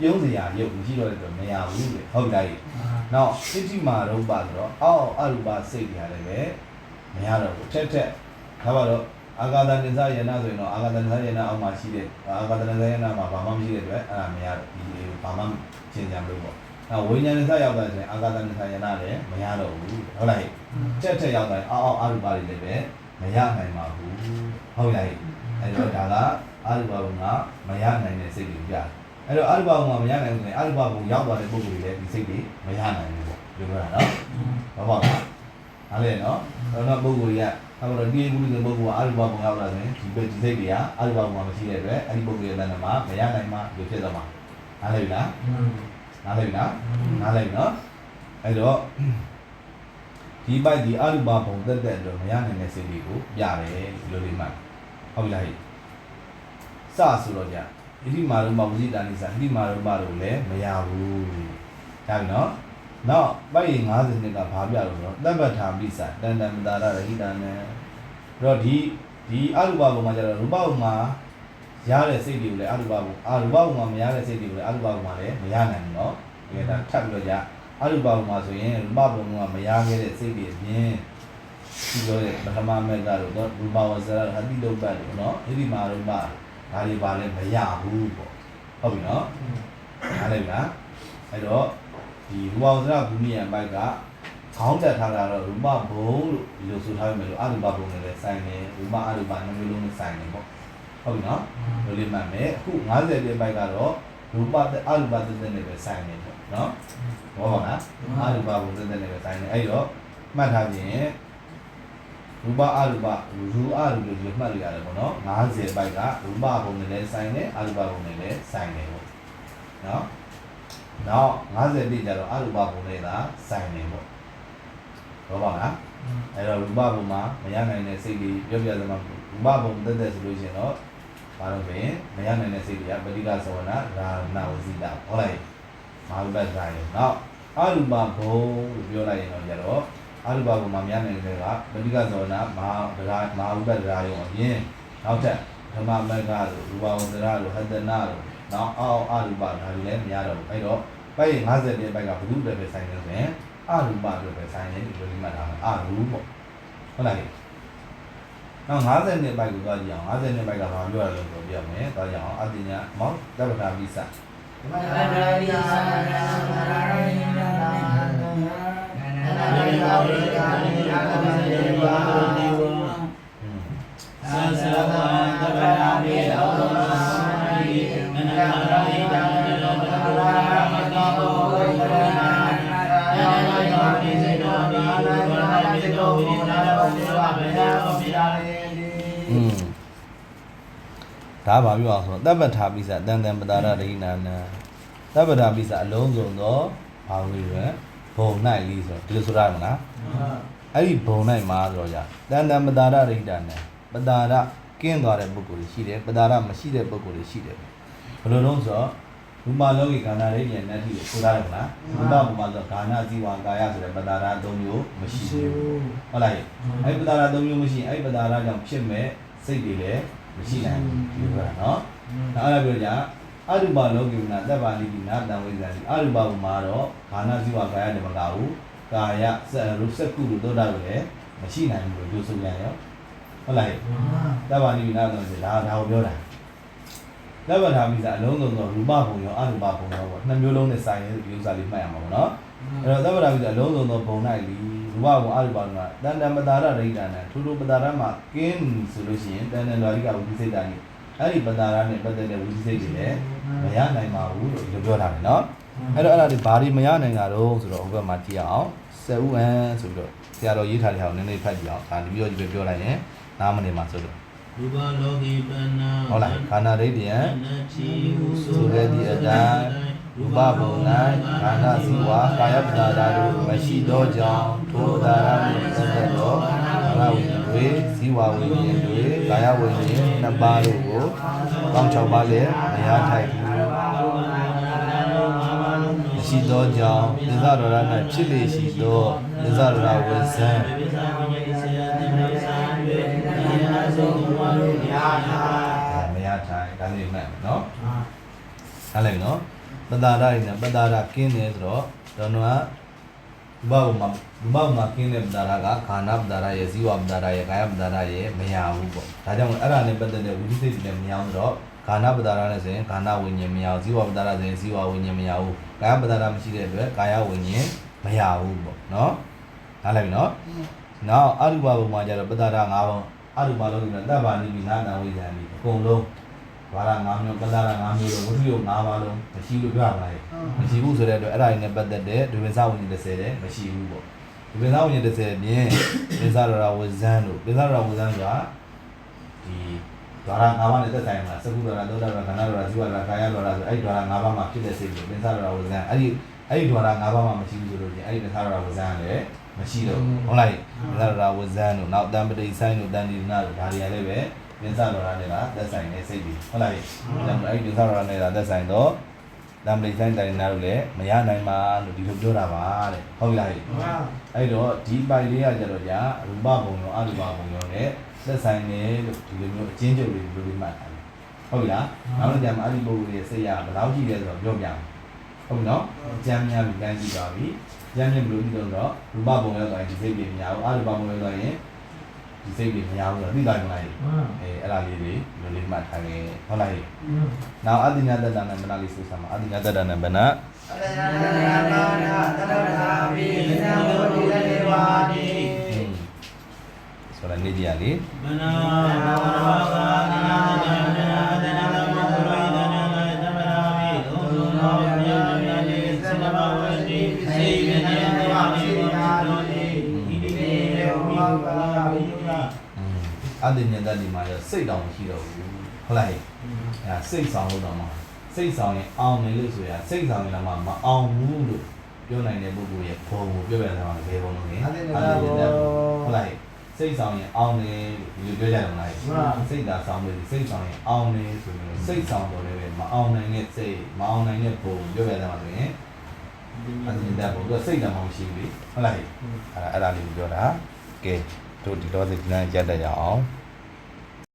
ပြုံးစရာရုပ်မရှိတော့တဲ့အတွက်မရဘူးတဲ့။ဟုတ်လား။နောက်စိတ္တိမာရုပ်ပါဆိုတော့အောက်အရူပစိတ်တွေရတယ်ပဲမရတော့ဘူးထက်ထက်ဒါပါတော့ အာဂါတနိစ္စယနာဆိုရင်တော့အာဂါတနိစ္စယနာအောက်မှာရှိတဲ့အာဂါတနိစ္စယနာမှာဘာမှမရှိတဲ့အတွက်အဲ့ဒါမရတော့ဒီဘာမှရှင်းကြမလို့ပေါ့နောက်ဝိညာဉ်နိစ္စရောက်တာဆိုရင်အာဂါတနိစ္စယနာလည်းမရတော့ဘူးဟုတ်လားထက်ထက်ရောက်တာအောက်အောက်အရူပတွေလည်းပဲမရနိုင်ပါဘူးဟုတ်လားအဲ့တော့ဒါကအရူပဘုံကမရနိုင်တဲ့စိတ်တွေပြတယ်အဲ့တော့အရူပဘုံကမရနိုင်ဘူးဆိုရင်အရူပဘုံရောက်သွားတဲ့ပုဂ္ဂိုလ်တွေလည်းဒီစိတ်တွေမရနိုင်ဘူးပေါ့ပြောပြတာနော်ဘာပါလဲဟာလေနော်တော့တော့ပုဂ္ဂိုလ်ကြီးက အခုတော့ဒီပုဂ္ဂိုလ်ပုဂ္ဂိုလ်ကအရုပဘုံရောက်လာတယ်ဒီပဲဒီစိတ်တွေကအရုပဘုံမရှိတဲ့အတွက်အဲ့ဒီပုဂ္ဂိုလ်ရဲ့တဏ္ဍမှာမရနိုင်မှဒီဖြစ်သွားမှာနားလည်ပြီလားနားလည်ပြီလားနားလည်ပြီနော်အဲ့တော့ဒီပိုက်ဒီအရုပဘုံတက်တက်လို့မရနိုင်တဲ့စိတ်တွေကိုပြတယ်ဒီလိုလေးမှဟုတ်ပြီလားဟိစဆိုတော့じゃဣတိမာရုပဝိဇိတာနိသဣတိမာရုပလို့လည်းမရဘူးဒါပြီနော် နောက်ပိုက်ရင်50နှစ်ကဘာပြလို့ဆိုတော့တပ္ပထာပိစတန်တမတာရရဟိတနဲ့အဲ့တော့ဒီဒီအရူပဘုံမှာကျတော့ရူပဘုံမှာရတဲ့စိတ်တွေကိုလည်းအရူပဘုံအရူပဘုံမှာမရတဲ့စိတ်တွေကိုလည်းအရူပဘုံမှာလည်းမရနိုင်ဘူးเนาะဒီကဒါထပ်ပြီးတော့じゃအရူပဘုံမှာဆိုရင်ရူပဘုံကမရခဲ့တဲ့စိတ်တွေအပြင်ဒီလိုတဲ့ပထမမက်ကတော့ရူပဝဇ္ဇရဟတိတုပ္ပတ်လို့เนาะဣတိမာရူပဒါတွေပါလဲမရဘူးပေါ့ဟုတ်ပြီเนาะနားလည်လားအဲ့တော့ ဒီရူပဝဇ္ဇရဘူမိယံဘိုက်ကခေါင်းတက်ထားတာတော့ရူပဘုံလို့ဒီလိုဆိုထားရမယ်လို့အရူပဘုံနဲ့လည်းဆိုင်တယ်ရူပအရူပနှစ်မျိုးလုံးနဲ့ဆိုင်တယ်ပေါ့ဟုတ်ပြီနော်လိုလေးမှတ်မယ်အခု90ပြဘိုက်ကတော့ရူပတဲ့အရူပသက်သက်နဲ့ပဲဆိုင်တယ်ပေါ့နော်ဘောပါလားအရူပဘုံသက်သက်နဲ့ပဲဆိုင်တယ်အဲ့တော့မှတ်ထားခြင်းရူပအရူပရူအရူလို့ဒီလိုမှတ်လိုက်ရတယ်ပေါ့နော်90ဘိုက်ကရူပဘုံနဲ့လည်းဆိုင်တယ်အရူပဘုံနဲ့လည်းဆိုင်တယ်ပေါ့နော် နောက်50ပြည့်ကြတော့အရူပဘုံလေးသာစိုင်နေပေါ့ဟုတ်ပါလားအဲ့တော့ရူပဘုံမှာမရနိုင်တဲ့စိတ်တွေပြောပြသမှာရူပဘုံတက်တက်ဆိုလို့ရှိရင်တော့ဘာလို့ဆိုရင်မရနိုင်တဲ့စိတ်တွေကပဋိကသဝနာရာနာဝစီတာဟုတ်လားမဟာဝိပဿနာရေနောက်အရူပဘုံလို့ပြောလိုက်ရင်တော့ကြတော့အရူပဘုံမှာမရနိုင်တဲ့ကပဋိကသဝနာမဟာဗရာမဟာဝိပဿနာရောအပြင်နောက်ထပ်ဓမ္မမက္ခလို့ရူပဝဇ္ဇရာလို့ဟတနာလို့ နောက်အောက်အရူပဒါတွေလည်းမရတော့ဘူးအဲ့တော့ပိုက်50ပြည့်ပိုက်ကဘုဒ္ဓတွေပဲဆိုင်နေဆိုရင်အရူပတွေပဲဆိုင်နေဒီလိုလေးမှတ်ထားမယ်အရူပေါ့ဟုတ်လားနောက်50နှစ်ပိုက်ကိုသွားကြည့်အောင်50နှစ်ပိုက်ကဘာပြောရလဲဆိုပြရမယ်သွားကြအောင်အတိညာမောင်တပ္ပတာပိစမရဏရိယာနာမရဏရိယာနာနာနာရိယာဝိကာနိယာကမစေဝါနေဝอืมသံသဝံတပနာမေသောသော ယောပိစေတောနိဝရဏမေတောဝိရိနာဝေဝဗေယဝပိရာရေတိ อืมဒါဘာပြောအောင်ဆိုတော့တပ္ပတာပိစတန်တံပတာရဒိနာနာတပ္ပတာပိစအလုံးစုံသောဘာဝိရဘုံ၌လေးဆိုတော့ဒီလိုဆိုရမလား အဲ့ဒီဘုံ၌မှာဆိုတော့じゃတန်တံပတာရရိတနဲ့ပတာရကင်းသွားတဲ့ပုဂ္ဂိုလ်တွေရှိတယ်ပတာရမရှိတဲ့ပုဂ္ဂိုလ်တွေရှိတယ်ဘယ်လိုလုံးဆိုတော့ ရူပလောကီခန္ဓာရိညာနဲ့တိကိုဆိုရတယ်မလားရူပဘုံမှာဆိုတော့ကာဏဇီဝကာယဆိုတဲ့ပတာရ၃မျိုးမရှိဘူးဟုတ်လားအဲ့ဒီပတာရ၃မျိုးမရှိရင်အဲ့ဒီပတာရကြောင့်ဖြစ်မဲ့စိတ်တွေလည်းမရှိနိုင်ဘူးဒီလိုပြောတာနော်ဒါအဲ့ဒါပြောကြအရူပလောကိနာတပ်ပါဠိကိနာတံဝိဇ္ဇာတိအရူပဘုမှာတော့ခန္ဓာဇီဝကာယဓမ္မကဟုကာယစရုပ်စကုလို့သောတာကိုလည်းမရှိနိုင်ဘူးလို့ပြောဆိုပြန်ရောဟုတ်လားတပ်ပါဠိကိနာဆိုဒါဒါကိုပြောတာ တပ်ပါထားပြီးစားအလုံးစုံသောရူပဘုံရောအရူပဘုံရောပေါ့နှစ်မျိုးလုံးနဲ့ဆိုင်တဲ့ဒီဥစ္စာလေးမှတ်ရမှာပေါ့နော်အဲ့တော့တပ်ပါထားပြီးစားအလုံးစုံသောဘုံ၌လီရူပဘုံအရူပဘုံကတန်တမတာရဒိဋ္ဌာနထူထူပတာရမှာကင်းဆိုလို့ရှိရင်တန်တန်တော်ရိကဝိသိစိတ်တာနေအဲ့ဒီပတာရနဲ့ပတ်သက်တဲ့ဝိသိစိတ်တွေလည်းမရနိုင်ပါဘူးလို့ဒီလိုပြောထားတယ်နော်အဲ့တော့အဲ့ဒါတွေဘာတွေမရနိုင်တာတော့ဆိုတော့ဟိုဘက်မှာကြည့်အောင်ဆယ်ဦးအန်ဆိုပြီးတော့ဆရာတော်ရေးထားတဲ့ဟာကိုနည်းနည်းဖတ်ကြည့်အောင်ဒါတပြီးတော့ဒီပဲပြောလိုက်ရင်နားမနေမှာဆိုတော့ ရူပလောကီပဏဟုတ်လားခန္ဓာရိတ္တယံနတိဟုဆိုရသည့်အတိုင်းရူပဘုံ၌ခန္ဓာစီဝါကာယပဒါဓာတို့မရှိသောကြောင့်ထိုသာရနှင့်သက်သက်သောကာယဝိညာဉ်တွေဇီဝဝိညာဉ်တွေကာယဝိညာဉ်နှစ်ပါးတို့ကိုကောင်း၆ပါးလည်းမရထိုက်ဘူးမရှိသောကြောင့်သစ္စာတော်ရ၌ဖြစ်လေရှိသောသစ္စာတော်ရဝိဇ္ယနာဆုံးဘဝတို့ညာနာမရထိုင်ဒါလေးမှတ်မယ်နော်ဟုတ်လိုက်နော်ပတာရနဲ့ပတာရကင်းတယ်ဆိုတော့တော့တော့ဘာဝမှာဘာဝမှာကင်းတဲ့ပတာရကခန္ဓာပတာရရဲ့ဇီဝပတာရရဲ့ကာယပတာရရဲ့မရဘူးပေါ့ဒါကြောင့်အဲ့ဒါနဲ့ပတ်သက်တဲ့ဝိသိစိတ်တွေလည်းမရအောင်ဆိုတော့ခန္ဓာပတာရနဲ့ဆိုရင်ခန္ဓာဝိညာဉ်မရဘူးဇီဝပတာရဆိုရင်ဇီဝဝိညာဉ်မရဘူးကာယပတာရမရှိတဲ့အတွက်ကာယဝိညာဉ်မရဘူးပေါ့နော်ဟုတ်လိုက်နော်နောက်အရူပဘုံမှာကျတော့ပတာရ၅ဘုံ အရူပလုံးကတပ်ပါနေပြီနာနာဝိဇ္ဇာနေအကုန်လုံးဘာလာ၅မျိုးပလာလာ၅မျိုးလို့ဝိသုယ၅ပါးလုံးမရှိလို့ပြောရမှာလေမရှိဘူးဆိုတဲ့အတွက်အဲ့ဒါတွေနဲ့ပတ်သက်တဲ့ဒုဝင်စားဝင်ကြီး30တဲ့မရှိဘူးပေါ့ဒုဝင်စားဝင်ကြီး30မြင်ဒုဝင်စားရဝဇန်တို့ဒုဝင်စားရဝဇန်ကဒီဒွါရ၅ပါးနဲ့သက်ဆိုင်မှာသကုဒ္ဒရာသောတာရခန္ဓာဒွါရဇီဝဒွါရကာယဒွါရဆိုအဲ့ဒီဒွါရ၅ပါးမှာဖြစ်တဲ့စိတ်ကိုဒုဝင်စားရဝဇန်အဲ့ဒီအဲ့ဒီဒွါရ၅ပါးမှာမရှိဘူးဆိုလို့ချင်းအဲ့ဒီဒုဝင်စားရဝဇန်လည်း မရှိတော့ဟုတ်လားဒုဝင်စားရဝဇန်တို့နောက်တံပတိဆိုင်တို့တန်ဒီနာတို့ဒါတွေကလည်းပဲပင်စတော်ရနဲ့ကသက်ဆိုင်တဲ့စိတ်တွေဟုတ်လား။ဒါမှအဲ့ဒီပင်စတော်ရနဲ့ကသက်ဆိုင်တော့တံပလိဆိုင်တိုင်နာတို့လည်းမရနိုင်ပါလို့ဒီလိုပြောတာပါတဲ့။ဟုတ်လား။အဲ့တော့ဒီပိုင်လေးကကြတော့ကြာရူပဘုံရောအရူပဘုံရောနဲ့သက်ဆိုင်တယ်လို့ဒီလိုမျိုးအချင်းချုပ်တွေဒီလိုလေးမှတ်ထားတယ်။ဟုတ်လား။နောက်တော့ကြာမှာအဲ့ဒီပုဂ္ဂိုလ်ရဲ့စိတ်ရဘယ်လောက်ရှိလဲဆိုတော့ပြောပြမယ်။ဟုတ်ပြီနော်။ကြမ်းများပြီးတိုင်းကြည့်ပါပြီ။ ကြမ်းမြင့်ဘယ်လိုကြည့်တော့ရူပဘုံရောဆိုရင်ဒီစိတ်တွေမရဘူး။အရူပဘုံရောဆိုရင်ဒီစိတ်တွေမရဘူးဆိုတော့သိတာကြလား။အဲအဲ့ဒါလေးတွေလိုလေးမှတ်ထားခဲ့ဟုတ်လား။နောက်အတ္တညာတတ္တနာမနာလေးဆိုစမ်းပါအတ္တညာတတ္တနာဘယ်နာအတ္တနာနာနာနာတတ္ထာဝိနံဘောဓိတေဝာတိဆိုတော့နေကြရလေမနာဘာဝါနာ အတ္တညာတတ္တိမှာရစိတ်တောင်မရှိတော့ဘူးဟုတ်လားအဲစိတ်ဆောင်လို့တော့မှာစိတ်ဆောင်ရင်အောင်တယ်လို့ဆိုရစိတ်ဆောင်ရင်တော့မအောင်ဘူးလို့ပြောနိုင်တဲ့ပုဂ္ဂိုလ်ရဲ့ဘုံကိုပြောပြတာကဘယ်ဘုံလို့လဲဟုတ်လားစိတ်ဆောင်ရင်အောင်တယ်လို့ဒီလိုပြောကြတယ်မလားစိတ်သာဆောင်လို့စိတ်ဆောင်ရင်အောင်တယ်ဆိုရင်စိတ်ဆောင်တော့လည်းမအောင်နိုင်တဲ့စိတ်မအောင်နိုင်တဲ့ဘုံပြောပြတာမှာဆိုရင်အမြင်တတ်ဖို့သူကစိတ်ဓာတ်မှမရှိဘူးလေဟုတ်လားအဲ့ဒါအဲ့ဒါလေးကိုပြောတာကဲတို့ဒီတော့ဒီလမ်းကြက်တတ်ရအောင်